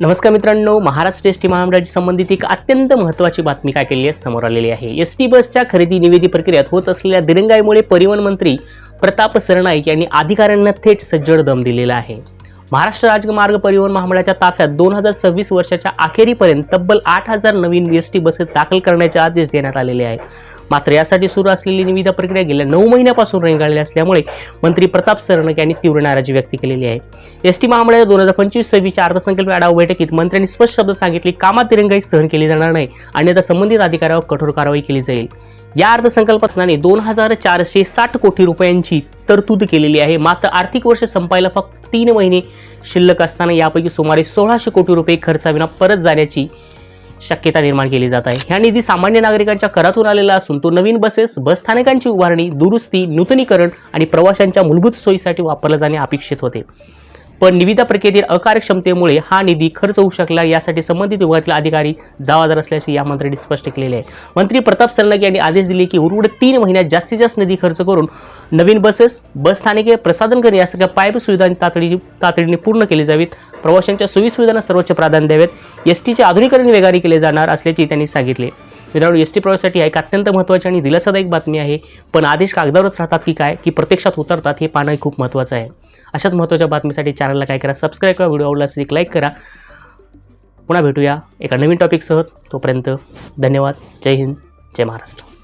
नमस्कार मित्रांनो Maharashtra S T महामंडळाची संबंधित एक अत्यंत महत्त्वाची बातमी काय केली आहे? समोर आलेली आहे. एस टी बसच्या खरेदी निवेदी प्रक्रियेत होत असलेल्या दिरंगाईमुळे परिवहन मंत्री प्रताप सरनाईक यांनी अधिकाऱ्यांना थेट सज्जड दम दिलेला आहे. महाराष्ट्र राजमार्ग परिवहन महामंडळाच्या ताफ्यात दोन हजार सव्वीस वर्षाच्या अखेरीपर्यंत तब्बल आठ हजार नवीन एस टी बसेस दाखल करण्याचे आदेश देण्यात आलेले आहेत. मात्र यासाठी सुरू असलेली निविदा प्रक्रिया गेल्या नऊ महिन्यापासून रेंगाळली असल्यामुळे मंत्री प्रताप सरनाईक यांनी तीव्र नाराजी व्यक्त केलेली आहे. एस टी महामंडळाच्या दोन हजार पंचवीस सव्वीसच्या अर्थसंकल्प आढावा बैठकीत मंत्र्यांनी स्पष्ट शब्द सांगितले कामात तिरंगाई सहन केली जाणार नाही आणि आता संबंधित अधिकाऱ्यावर कठोर कारवाई केली जाईल. या अर्थसंकल्पाने दोन हजार चारशे साठ कोटी रुपयांची तरतूद केलेली आहे. मात्र आर्थिक वर्ष संपायला फक्त तीन महिने शिल्लक असताना यापैकी सुमारे सोळाशे कोटी रुपये खर्चाविना परत जाण्याची शक्यता निर्माण केली जात आहे. ह्या निधी सामान्य नागरिकांच्या करातून आलेला असून तो नवीन बसेस बसस्थानकांची उभारणी दुरुस्ती नूतनीकरण आणि प्रवाशांच्या मूलभूत सोयीसाठी वापरला जाणे अपेक्षित होते. पण निविदा प्रक्रियेतील अकार्यक्षमतेमुळे हा निधी खर्च होऊ शकला यासाठी संबंधित विभागातील अधिकारी जबाबदार असल्याचे या मंत्र्यांनी स्पष्ट केलेले आहे. मंत्री प्रताप सरनाईक यांनी आदेश दिले की उर्वरित तीन महिन्यात जास्तीत जास्त निधी खर्च करून नवीन बसेस बसस्थानके प्रसाधन करणे यासारख्या पायाभूत सुविधा तातडी तातडीने पूर्ण केली जावीत. प्रवाशांच्या सोयीसुविधांना सर्वोच्च प्राधान्य द्यावेत. एस टीचे आधुनिकरण वेगाने केले जाणार असल्याचे त्यांनी सांगितले. मित्रांनो एस टी प्रवासासाठी एक अत्यंत महत्त्वाची आणि दिलासादायक बातमी आहे पण आदेश कागदावरच राहतात की काय की प्रत्यक्षात उतरतात हे पाहणं खूप महत्त्वाचं आहे. अशाच महत्त्वाच्या बातमीसाठी चॅनलला काय करा सबस्क्राईब करा व्हिडिओ आवडला असेल एक लाईक करा. पुन्हा भेटूया एका नवीन टॉपिकसह तोपर्यंत धन्यवाद. जय हिंद जय महाराष्ट्र.